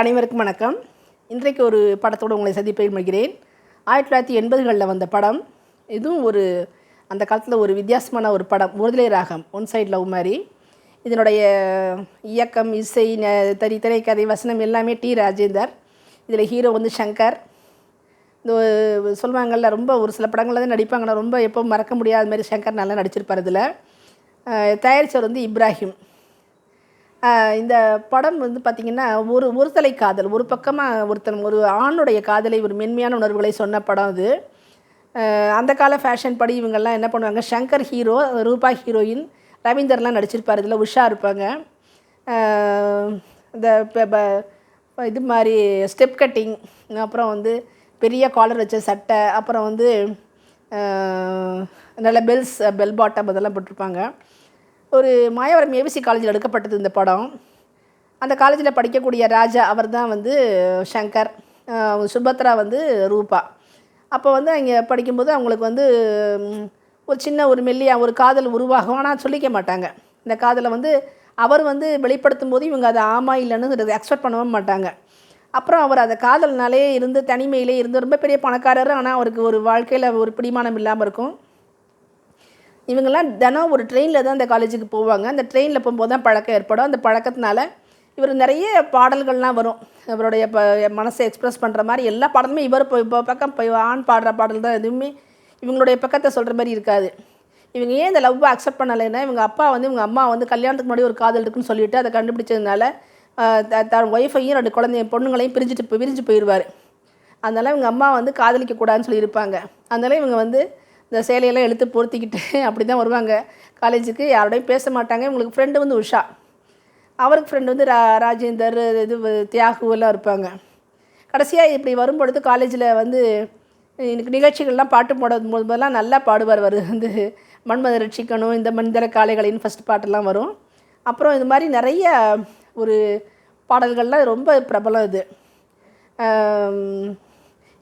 அனைவருக்கும் வணக்கம். இன்றைக்கு ஒரு படத்தோடு உங்களை சந்திப்பதில் மகிழ்கிறேன் ஆயிரத்தி தொள்ளாயிரத்தி எண்பதுகளில் வந்த படம் இதுவும் ஒரு அந்த காலத்தில் ஒரு வித்தியாசமான ஒரு படம் முரதிலை ராகம் ஒன் சைடு லவ் மாதிரி. இதனுடைய இயக்கம் இசை தரி திரைக்கதை வசனம் எல்லாமே டி ராஜேந்தர் இதில் ஹீரோ வந்து சங்கர். இந்த சொல்லுவாங்கள்ல ரொம்ப ஒரு சில படங்களில் தான் நடிப்பாங்க. ரொம்ப எப்போ மறக்க முடியாத மாதிரி சங்கர் நல்லா நடிச்சிருப்பார் இதில். தயாரித்தவர் வந்து இப்ராஹிம். இந்த படம் வந்து பார்த்திங்கன்னா ஒரு ஒருதலை காதல். ஒரு பக்கமாக ஒருத்தன் ஒரு ஆணுடைய காதலை ஒரு மென்மையான உணர்வுகளை சொன்ன படம் அது. அந்த கால ஃபேஷன் படி இவங்கெல்லாம் என்ன பண்ணுவாங்க? ஷங்கர் ஹீரோ ரூபா ஹீரோயின் ரவீந்தர்லாம் நடிச்சிருப்பார். இதில் உஷா இருப்பாங்க. இந்த இது மாதிரி ஸ்டெப் கட்டிங் அப்புறம் வந்து பெரிய காலர் வச்ச சட்டை அப்புறம் வந்து நல்ல பெல்ஸ் பெல் பாட்டம் அதெல்லாம் போட்டிருப்பாங்க. ஒரு மாயவரம் ஏவிசி காலேஜில் எடுக்கப்பட்டது இந்த படம். அந்த காலேஜில் படிக்கக்கூடிய ராஜா அவர் தான் வந்து சங்கர் சுபத்ரா வந்து ரூபா. அப்போ வந்து அங்கே படிக்கும்போது அவங்களுக்கு வந்து ஒரு சின்ன ஒரு மெல்லியா ஒரு காதல் உருவாகும். ஆனால் சொல்லிக்க மாட்டாங்க. இந்த காதலை வந்து அவர் வந்து வெளிப்படுத்தும் போது இவங்க அதை ஆமா இல்லைன்னு எக்ஸ்பெக்ட் பண்ணவும் மாட்டாங்க. அப்புறம் அவர் அந்த காதல்னாலே இருந்து தனிமையிலே இருந்து ரொம்ப பெரிய பணக்காரர். ஆனால் அவருக்கு ஒரு வாழ்க்கையில் ஒரு பிடிமானம் இல்லாமல் இருக்கும். இவங்கெல்லாம் தினம் ஒரு ட்ரெயினில் தான் அந்த காலேஜுக்கு போவாங்க. அந்த ட்ரெயினில் போகும்போது தான் பழக்கம் ஏற்படும். அந்த பழக்கத்தினால இவர் நிறைய பாடல்கள்லாம் வரும். இவருடைய இப்போ மனசை எக்ஸ்ப்ரெஸ் பண்ணுற மாதிரி எல்லா பாடலுமே இவர் இப்போ இப்போ பக்கம் இப்போ ஆண் பாடுற பாடல் தான் எதுவுமே இவங்களுடைய பக்கத்தை சொல்கிற மாதிரி இருக்காது. இவங்க ஏன் இந்த லவ்வை அக்செப்ட் பண்ணலைன்னா இவங்க அப்பா வந்து இவங்க அம்மா வந்து கல்யாணத்துக்கு முன்னாடி ஒரு காதல் இருக்குன்னு சொல்லிட்டு அதை கண்டுபிடிச்சதுனால த- தன் ஒய்ஃபையும் ரெண்டு குழந்தைய பொண்ணுங்களையும் பிரிஞ்சுட்டு போய் பிரிஞ்சு போயிடுவார். அதனால் இவங்க அம்மா வந்து காதலிக்க கூடாதுன்னு சொல்லியிருப்பாங்க. அதனால இவங்க வந்து இந்த சேலையெல்லாம் எடுத்து பொருத்திக்கிட்டு அப்படி தான் வருவாங்க. காலேஜுக்கு யாரோடையும் பேச மாட்டாங்க. இவங்களுக்கு ஃப்ரெண்டு வந்து உஷா. அவருக்கு ஃப்ரெண்டு வந்து ரா ராஜேந்தர் இது தியாகு எல்லாம் இருப்பாங்க. கடைசியாக இப்படி வரும்பொழுது காலேஜில் வந்து எனக்கு நிகழ்ச்சிகள்லாம் பாட்டு போடும் போதெல்லாம் நல்லா பாடுவார் அவர். வந்து மன்மத ரட்சிக்கணும் இந்த மனிதர காளைகளின் ஃபஸ்ட் பாட்டெல்லாம் வரும். அப்புறம் இது மாதிரி நிறைய ஒரு பாடல்கள்லாம் ரொம்ப பிரபலம் இது.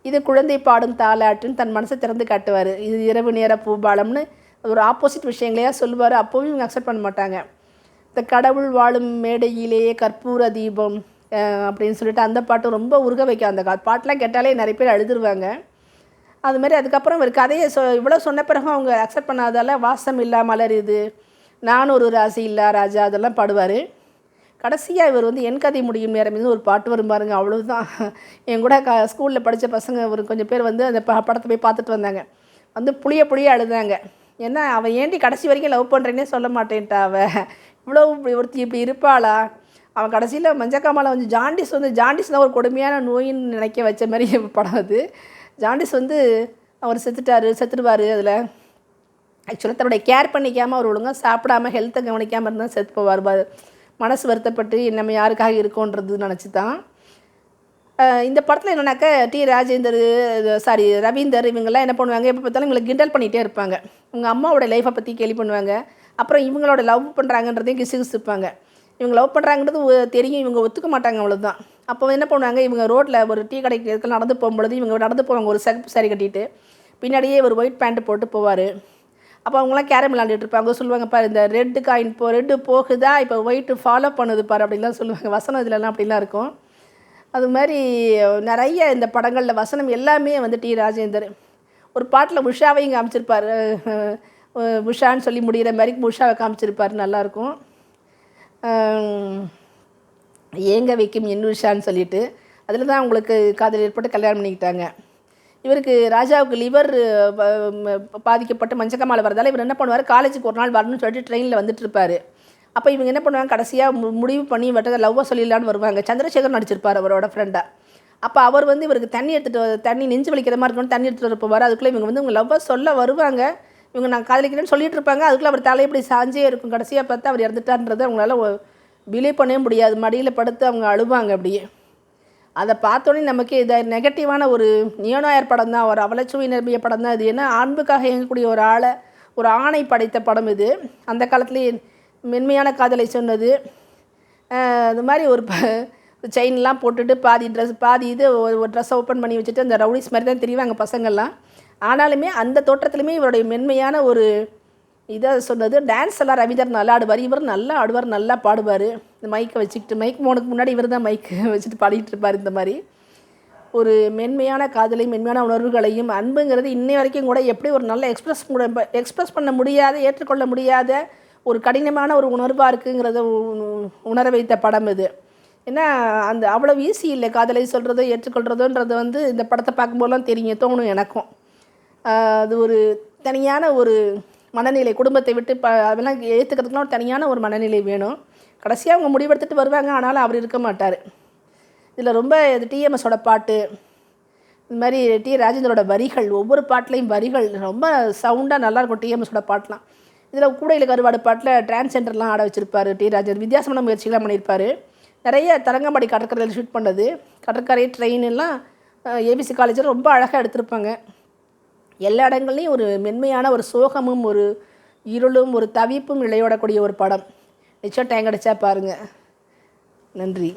இது குழந்தை பாடும் தாலாட்டுன்னு தன் மனசை திறந்து காட்டுவார். இது இரவு நேர பூபாலம்னு ஒரு ஆப்போசிட் விஷயங்களையா சொல்லுவார். அப்போவும் இவங்க அக்செப்ட் பண்ண மாட்டாங்க. இந்த கடவுள் வாழும் மேடையிலேயே கற்பூர தீபம் அப்படின்னு சொல்லிட்டு அந்த பாட்டு ரொம்ப உருக வைக்கும். அந்த கா- பாட்டெலாம் கேட்டாலே நிறைய பேர் அழுதுருவாங்க. அது மாதிரி அதுக்கப்புறம் ஒரு கதையை சொ இவ்வளோ சொன்ன பிறகு அவங்க அக்செப்ட் பண்ணாதால வாசம் இல்லா இது நான் ஒரு ராசி இல்லா ராஜா அதெல்லாம் பாடுவார். கடைசியாக இவர் வந்து என் கதை முடியும் நேரம் மீது ஒரு பாட்டு வரும் பாருங்க அவ்வளோதான் என் கூட க ஸ்கூலில் படித்த பசங்க ஒரு கொஞ்சம் பேர் வந்து அந்த ப படத்தை போய் பார்த்துட்டு வந்தாங்க. வந்து புளிய புளிய அழுதாங்க ஏன்னா அவன் ஏண்டி கடைசி வரைக்கும் லவ் பண்ணுறேன்னே சொல்ல மாட்டேன்ட்டா அவ. இவ்வளோ இப்படி ஒருத்தி இப்படி இருப்பாளா? அவன் கடைசியில் மஞ்சக்காமலை வந்து ஜாண்டிஸ் வந்து ஜாண்டிஸ் தான் ஒரு கொடுமையான நோயின்னு நினைக்க வச்ச மாதிரி படம் அது. ஜாண்டிஸ் வந்து அவர் செத்துட்டாரு செத்துடுவார் அதில். ஆக்சுவலாக தன்னுடைய கேர் பண்ணிக்காமல் அவர் ஒழுங்காக சாப்பிடாம ஹெல்த்தை கவனிக்காமல் இருந்தால் செத்து போவார் மனசு வருத்தப்பட்டு நம்ம யாருக்காக இருக்கோன்றது நினச்சி தான் இந்த படத்தில் என்னென்னாக்கா டி ராஜேந்தர் சாரி ரவீந்தர் இவங்கெல்லாம் என்ன பண்ணுவாங்க எப்போ பார்த்தாலும் இவங்களை கிண்டல் பண்ணிகிட்டே இருப்பாங்க. உங்கள் அம்மாவோட லைஃப்பை பற்றி கேள்வி பண்ணுவாங்க. அப்புறம் இவங்களோட லவ் பண்ணுறாங்கன்றதையும் கிசு கிசுப்பாங்க இவங்க லவ் பண்ணுறாங்கன்றது ஒ- தெரியும் இவங்க ஒத்துக்க மாட்டாங்க அவ்வளோதான் அப்போ என்ன பண்ணுவாங்க இவங்க ரோட்டில் ஒரு டீ கடைக்கு இருக்க நடந்து போகும்பொழுது இவங்க நடந்து போவாங்க ஒரு சகப்பு சாரி கட்டிட்டு. பின்னாடியே ஒரு ஒயிட் பேண்ட்டு போட்டு போவார். அப்போ அவங்களாம் கேரம் விளாண்டுட்டு இருப்பாங்க. சொல்லுவாங்க பாரு இந்த ரெட்டு காயின் போ ரெட்டு போகுதா? இப்போ ஒயிட்டு ஃபாலோ பண்ணுது பாரு அப்படின்லாம் சொல்லுவாங்க. வசனம் இதுலலாம் அப்படிலாம் இருக்கும். அது மாதிரி நிறைய இந்த படங்களில் வசனம் எல்லாமே வந்து டி ராஜேந்தர். ஒரு பாட்டில் உஷாவையும் காமிச்சிருப்பார். உஷான்னு சொல்லி முடிகிற மாதிரி உஷாவை காமிச்சிருப்பார். நல்லாயிருக்கும். ஏங்க வைக்கும் என் உஷான்னு சொல்லிட்டு. அதில் தான் அவங்களுக்கு காதல் ஏற்பட்டு கல்யாணம் பண்ணிக்கிட்டாங்க. இவருக்கு ராஜாவுக்கு லிவர் பாதிக்கப்பட்டு மஞ்சக்கமால வரதால் இவர் என்ன பண்ணுவார்? காலேஜுக்கு ஒரு நாள் வரணும்னு சொல்லிட்டு ட்ரெயினில் வந்துட்டு இருப்பார். அப்போ இவங்க என்ன பண்ணுவாங்க? கடைசியாக மு- முடிவு பண்ணி வட்ட லவ்வாக சொல்லிடலான்னு வருவாங்க. சந்திரசேகர் நடிச்சிருப்பார் அவரோட ஃப்ரெண்டாக அப்போ அவர் வந்து இவருக்கு தண்ணி எடுத்துகிட்டு தண்ணி நெஞ்சு வலிக்கிற மாதிரி இருக்கணும் தண்ணி எடுத்துகிட்டு வர அதுக்குள்ளே இவங்க வந்து இவங்க லவ்வாக சொல்ல வருவாங்க. இவங்க நான் காதலிக்கிறேன்னு சொல்லிட்டு இருப்பாங்க. அதுக்குள்ளே அவர் தலை இப்படி சாஞ்சே இருக்கும். கடைசியாக பார்த்து அவர் இறந்துட்டான்றதை அவங்களால பிலீவ் பண்ணவே முடியாது. மடியில் படுத்து அவங்க அழுவாங்க அப்படியே. அதை பார்த்தோன்னே நமக்கு இதை நெகட்டிவான ஒரு நியோனாயர் படம் தான் ஒரு அவலச்சுவை நிரம்பிய படம் தான் இது. ஏன்னா அன்புக்காக இயங்கக்கூடிய ஒரு ஆளை ஒரு ஆணை படைத்த படம் இது. அந்த காலத்துலேயே மென்மையான காதலை சொன்னது. அது மாதிரி ஒரு செயின்லாம் போட்டுட்டு பாதி ட்ரெஸ் பாதி இது ஒரு ட்ரெஸ்ஸை ஓப்பன் பண்ணி வச்சுட்டு அந்த ரவுடிஸ் மாதிரி தான் தெரியுவாங்க பசங்கள்லாம். ஆனாலுமே அந்த தோற்றத்துலையுமே இவருடைய மென்மையான ஒரு இதை சொன்னது டான்ஸ் எல்லாம் ரவிதர் நல்லா ஆடுவார். இவர் நல்லா ஆடுவார் நல்லா பாடுவார். இந்த மைக்கை வச்சுக்கிட்டு மைக் மோனுக்கு முன்னாடி இவர் தான் மைக் வச்சுட்டு பாடிட்டு இருப்பார் இந்த மாதிரி. ஒரு மென்மையான காதலையும் மென்மையான உணர்வுகளையும் அன்புங்கிறது இன்னை வரைக்கும் கூட எப்படி ஒரு நல்ல எக்ஸ்பிரஸ் கூட எக்ஸ்பிரஸ் பண்ண முடியாத ஏற்றுக்கொள்ள முடியாத ஒரு கடினமான ஒரு உணர்வாக இருக்குங்கிறத உ- உணர வைத்த படம் இது. ஏன்னா அந்த அவ்வளோ ஈஸி இல்லை காதலை சொல்கிறதோ ஏற்றுக்கொள்கிறதோன்றது வந்து இந்த படத்தை பார்க்கும்போதெல்லாம் தெரியும் தோணும் எனக்கும். அது ஒரு தனியான ஒரு மனநிலை குடும்பத்தை விட்டு ப அதெல்லாம் ஏற்றுக்கிறதுக்குலாம் ஒரு தனியான ஒரு மனநிலை வேணும். கடைசியாக அவங்க முடிவெடுத்துட்டு வருவாங்க ஆனாலும் அவர் இருக்க மாட்டார். இதில் ரொம்ப இது டிஎம்எஸோட பாட்டு இந்த மாதிரி டி ராஜேந்திரோட வரிகள் ஒவ்வொரு பாட்டிலையும் வரிகள் ரொம்ப சவுண்டாக நல்லாயிருக்கும் டிஎம்எஸோட பாட்டெலாம். இதில் கூடையில் கருவாடு பாட்டில் டிரான்ஸெண்டர்லாம் ஆட வச்சுருப்பார் டி ராஜேந்திர வித்தியாசமான முயற்சிகள்லாம் பண்ணியிருப்பார் நிறைய தரங்கம்பாடி கடற்கரையில் ஷூட் பண்ணது. கடற்கரை ட்ரெயின் எல்லாம் ஏபிசி காலேஜில் ரொம்ப அழகாக எடுத்திருப்பாங்க. எல்லா இடங்கள்லையும் ஒரு மென்மையான ஒரு சோகமும் ஒரு இருளும் ஒரு தவிப்பும் இழையோடக்கூடிய ஒரு படம். நிச்சயம் டைம் கிடச்சா பாருங்கள் நன்றி.